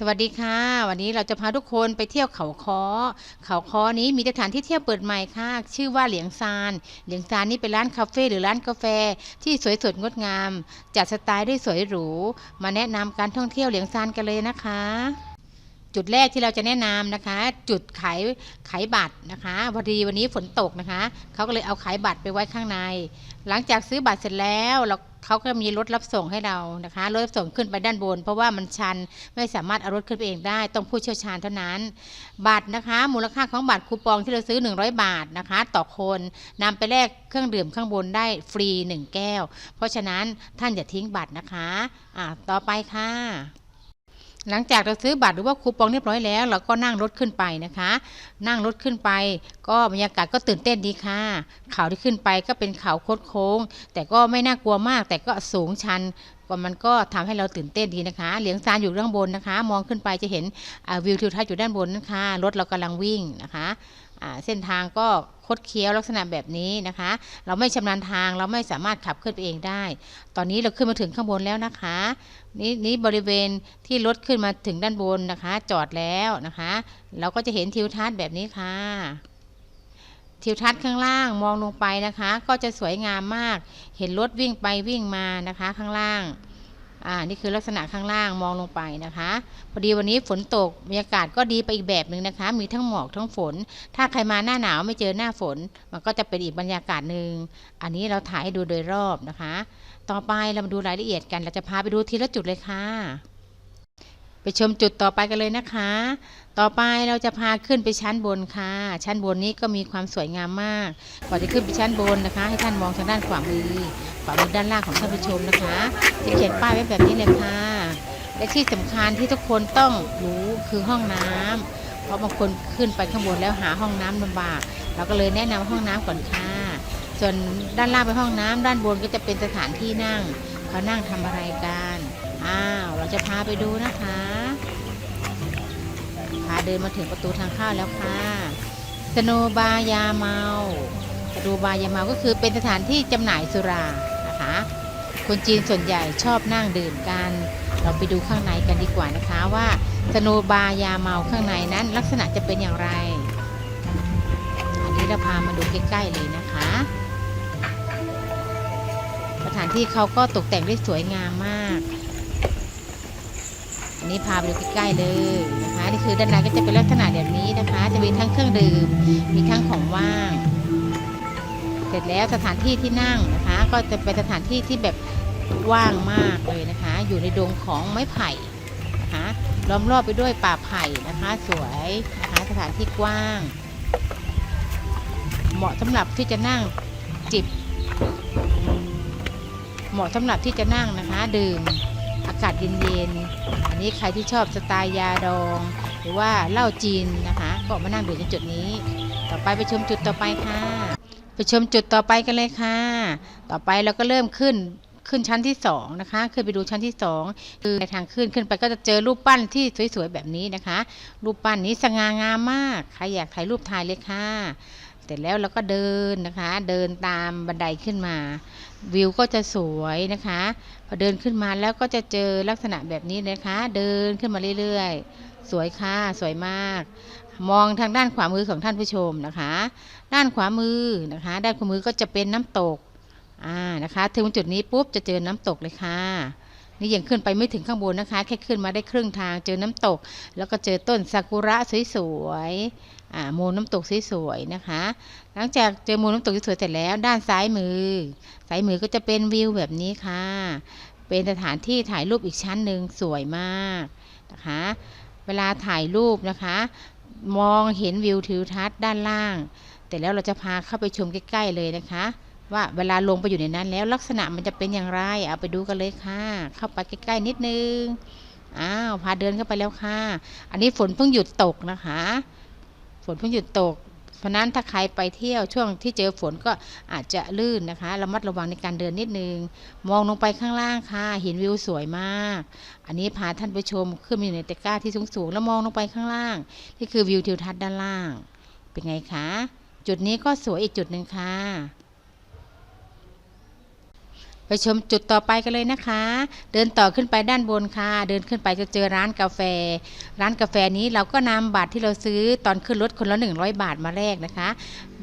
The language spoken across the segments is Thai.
สวัสดีค่ะ วันนี้เราจะพาทุกคนไปเที่ยวเขาค้อ เขาค้อนี้มีสถานที่เที่ยวเปิดใหม่ค่ะ ชื่อว่าเหลียงซาน เหลียงซานนี่เป็นร้านคาเฟ่หรือร้านกาแฟ ที่สวยสดงดงาม จัดสไตล์ด้วยสวยหรู มาแนะนำการท่องเที่ยวเหลียงซานกันเลยนะคะ จุดแรกที่เราจะแนะนำนะคะ จุดขายขายบัตรนะคะพอดีวันนี้ฝนตกนะคะ เขาก็เลยเอาขายบัตรไปไว้ข้างใน หลังจากซื้อบัตรเสร็จแล้วเรา เขาก็มีรถรับส่งให้เรานะคะรถรับส่งขึ้นไปด้านบน เพราะว่ามันชันไม่สามารถเอารถขึ้นไปเองได้ต้องผู้เชี่ยวชาญเท่านั้น บัตรนะคะ มูลค่าของบัตรคูปองที่เราซื้อ 100 บาทนะคะ ต่อคนนำไปแลกเครื่องดื่มข้างบนได้ฟรี 1 แก้ว เพราะฉะนั้นท่านอย่าทิ้งบัตรนะคะอ่าต่อไปค่ะ หลังจากเราซื้อบัตรหรือว่าคูปองเรียบร้อยแล้ว เราก็นั่งรถขึ้นไปนะคะ นั่งรถขึ้นไป ก็บรรยากาศก็ตื่นเต้นดีค่ะ เขาที่ขึ้นไปก็เป็นเขาโคดโค้ง แต่ก็ไม่น่ากลัวมาก แต่ก็สูงชันก็มันก็ทำให้เราตื่นเต้นดีนะคะ เหลียงซานอยู่ด้านบนนะคะ มองขึ้นไปจะเห็นวิวทิวทัศน์อยู่ด้านบนนะคะรถเรากำลังวิ่งนะคะ เส้นทางก็คดเคี้ยวลักษณะแบบนี้นะคะ เราไม่ชำนาญทางเราไม่สามารถขับขึ้นไปเองได้ ตอนนี้เราขึ้นมาถึงข้างบนแล้วนะคะนี่นี่บริเวณที่รถขึ้นมาถึงด้านบนนะคะ จอดแล้วนะคะ เราก็จะเห็นทิวทัศน์แบบนี้ค่ะทิวทัศน์ข้างล่างมองลงไปนะคะ ก็จะสวยงามมาก เห็นรถวิ่งไปวิ่งมานะคะ ข้างล่าง อ่านี่คือลักษณะข้างล่างมองลงไปนะคะ พอดีวันนี้ฝนตกบรรยากาศก็ดีไปอีกแบบหนึ่งนะคะ มีทั้งหมอกทั้งฝน ถ้าใครมาหน้าหนาวไม่เจอหน้าฝน มันก็จะเป็นอีกบรรยากาศหนึ่งอันนี้เราถ่ายให้ดูโดยรอบนะคะ ต่อไปเรามาดูรายละเอียดกันเราจะพาไปดูทีละจุดเลยค่ะ ไปชมจุดต่อไปกันเลยนะคะ ต่อไปเราจะพาขึ้นไปชั้นบนค่ะ ชั้นบนนี้ก็มีความสวยงามมาก ก่อนจะขึ้นไปชั้นบนนะคะ ให้ท่านมองทางด้านขวามือ ขวามือด้านล่างของท่านผู้ชมนะคะ จะเขียนป้ายไว้แบบนี้เลยค่ะ และที่สำคัญที่ทุกคนต้องรู้คือห้องน้ำเพราะบางคนขึ้นไปข้างบนแล้วหาห้องน้ำลำบาก เราก็เลยแนะนำห้องน้ำก่อนค่ะ ส่วนด้านล่างเป็นห้องน้ำด้านบนก็จะเป็นสถานที่นั่ง เขานั่งทำอะไรกัน อ้าว เราจะพาไปดูนะคะพาเดินมาถึงประตูทางเข้าแล้วค่ะสโนบายาเมาสโนบายาเมาก็คือเป็นสถานที่จำหน่ายสุรานะคะ คนจีนส่วนใหญ่ชอบนั่งดื่มกัน เราไปดูข้างในกันดีกว่านะคะว่าสโนบายาเมาข้างในนั้น ลักษณะจะเป็นอย่างไร อันนี้เราพามาดูใกล้ๆเลยนะคะ ถานที่เขาก็ตกแต่งได้สวยงามมาก อันนี้พาไปดูใกล้ๆเลยนะคะนี่คือด้านในก็จะเป็นลักษณะแบบนี้นะคะ จะมีทั้งเครื่องดื่ม มีทั้งของว่าง เสร็จแล้วสถานที่ที่นั่งนะคะ ก็จะเป็นสถานที่ที่แบบว่างมากเลยนะคะ อยู่ในดงของไม้ไผ่นะคะล้อมรอบไปด้วยป่าไผ่นะคะ สวยนะคะสถานที่กว้าง เหมาะสำหรับที่จะนั่งจิบ เหมาะสำหรับที่จะนั่งนะคะ ดื่มอากาศเย็นๆ อันนี้ใครที่ชอบสไตล์ยาดอง หรือว่าเหล้าจีนนะคะ ก็มานั่งดื่มในจุดนี้ ต่อไปไปชมจุดต่อไปค่ะ ไปชมจุดต่อไปกันเลยค่ะ ต่อไปเราก็เริ่มขึ้นขึ้นชั้นที่สองนะคะขึ้นไปดูชั้นที่สองคือในทางขึ้นขึ้นไปก็จะเจอรูปปั้นที่สวยๆแบบนี้นะคะ รูปปั้นนี้สง่างามมากใครอยากถ่ายรูปถ่ายเลยค่ะ เสร็จแล้วเราก็เดินนะคะ เดินตามบันไดขึ้นมา วิวก็จะสวยนะคะ พอเดินขึ้นมาแล้วก็จะเจอลักษณะแบบนี้นะคะ เดินขึ้นมาเรื่อยๆ สวยค่ะสวยมาก มองทางด้านขวามือของท่านผู้ชมนะคะ ด้านขวามือนะคะ ด้านขวามือก็จะเป็นน้ำตกอ่านะคะ ถึงจุดนี้ปุ๊บจะเจอน้ำตกเลยค่ะ นี่ยังขึ้นไปไม่ถึงข้างบนนะคะ แค่ขึ้นมาได้ครึ่งทางเจอน้ำตก แล้วก็เจอต้นซากุระสวยๆอ่าโมน้ำตกสวยๆนะคะ หลังจากเจอมูลน้ำตกสวยๆเสร็จแล้ว ด้านซ้ายมือซ้ายมือก็จะเป็นวิวแบบนี้ค่ะ เป็นสถานที่ถ่ายรูปอีกชั้นหนึ่งสวยมากนะคะ เวลาถ่ายรูปนะคะ มองเห็นวิวทิวทัศน์ด้านล่าง แต่แล้วเราจะพาเข้าไปชมใกล้ๆเลยนะคะ ว่าเวลาลงไปอยู่ในนั้นแล้วลักษณะมันจะเป็นอย่างไร เอาไปดูกันเลยค่ะ เข้าไปใกล้ๆนิดนึง อ้าว พาเดินเข้าไปแล้วค่ะ อันนี้ฝนเพิ่งหยุดตกนะคะ ฝนเพิ่งหยุดตก เพราะนั้นถ้าใครไปเที่ยวช่วงที่เจอฝนก็อาจจะลื่นนะคะ ระมัดระวังในการเดินนิดนึง มองลงไปข้างล่างค่ะ เห็นวิวสวยมาก อันนี้พาท่านไปชมขึ้นมาอยู่ในตะกร้าที่สูงๆ แล้วมองลงไปข้างล่าง นี่คือวิวทิวทัศน์ด้านล่าง เป็นไงคะ จุดนี้ก็สวยอีกจุดหนึ่งค่ะ ไปชมจุดต่อไปกันเลยนะคะ เดินต่อขึ้นไปด้านบนค่ะ เดินขึ้นไปจะเจอร้านกาแฟ ร้านกาแฟนี้เราก็นำบัตรที่เราซื้อตอนขึ้นรถคนละ 100 บาทมาแลกนะคะ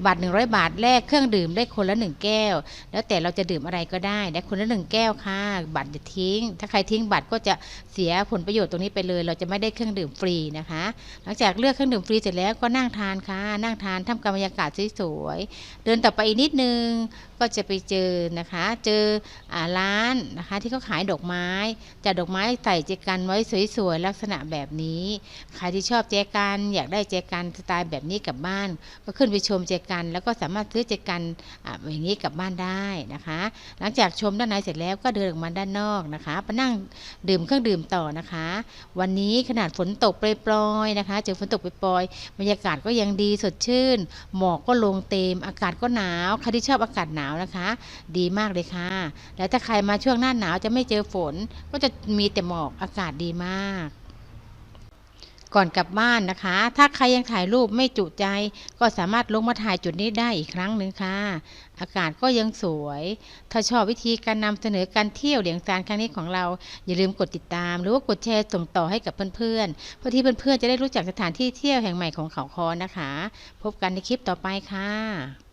บัตร 100 บาทแลกเครื่องดื่มได้คนละ 1 แก้ว แล้วแต่เราจะดื่มอะไรก็ได้ได้คนละ 1 แก้วค่ะ บัตรจะทิ้ง ถ้าใครทิ้งบัตรก็จะเสียผลประโยชน์ตรงนี้ไปเลย เราจะไม่ได้เครื่องดื่มฟรีนะคะ หลังจากเลือกเครื่องดื่มฟรีเสร็จแล้วก็นั่งทานค่ะ นั่งทานท่ามกลางบรรยากาศสวยๆ เดินต่อไปอีกนิดนึงก็จะไปเจอนะคะ เจอร้านนะคะที่เขาขายดอกไม้จัดดอกไม้ใส่เจกันไว้สวยๆลักษณะแบบนี้ใครที่ชอบแจกันอยากได้แจกันสไตล์แบบนี้กลับบ้าน ก็ขึ้นไปชมแจกัน แล้วก็สามารถซื้อแจกันออย่างนี้กลับบ้านได้นะคะ หลังจากชมด้านในเสร็จแล้วก็เดินออกมาด้านนอกนะคะไปนั่งดื่มเครื่องดื่มต่อนะคะ วันนี้ขนาดฝนตกโปรยๆนะคะเจอฝนตกโปรยๆบรรยากาศก็ยังดีสดชื่น หมอกก็ลงเต็มอากาศก็หนาวใครที่ชอบอากาศหนาวนะคะ ดีมากเลยค่ะแล้วถ้าใครมาช่วงหน้าหนาวจะไม่เจอฝน ก็จะมีแต่หมอกอากาศดีมาก ก่อนกลับบ้านนะคะ ถ้าใครยังถ่ายรูปไม่จุใจ ก็สามารถลงมาถ่ายจุดนี้ได้อีกครั้งหนึ่งค่ะ อากาศก็ยังสวย ถ้าชอบวิธีการนำเสนอการเที่ยวเหลียงซานครั้งนี้ของเรา อย่าลืมกดติดตาม หรือว่ากดแชร์ส่งต่อให้กับเพื่อนๆ เพื่อที่เพื่อนๆจะได้รู้จักสถานที่เที่ยวแห่งใหม่ของเขาคอนะคะ พบกันในคลิปต่อไปค่ะ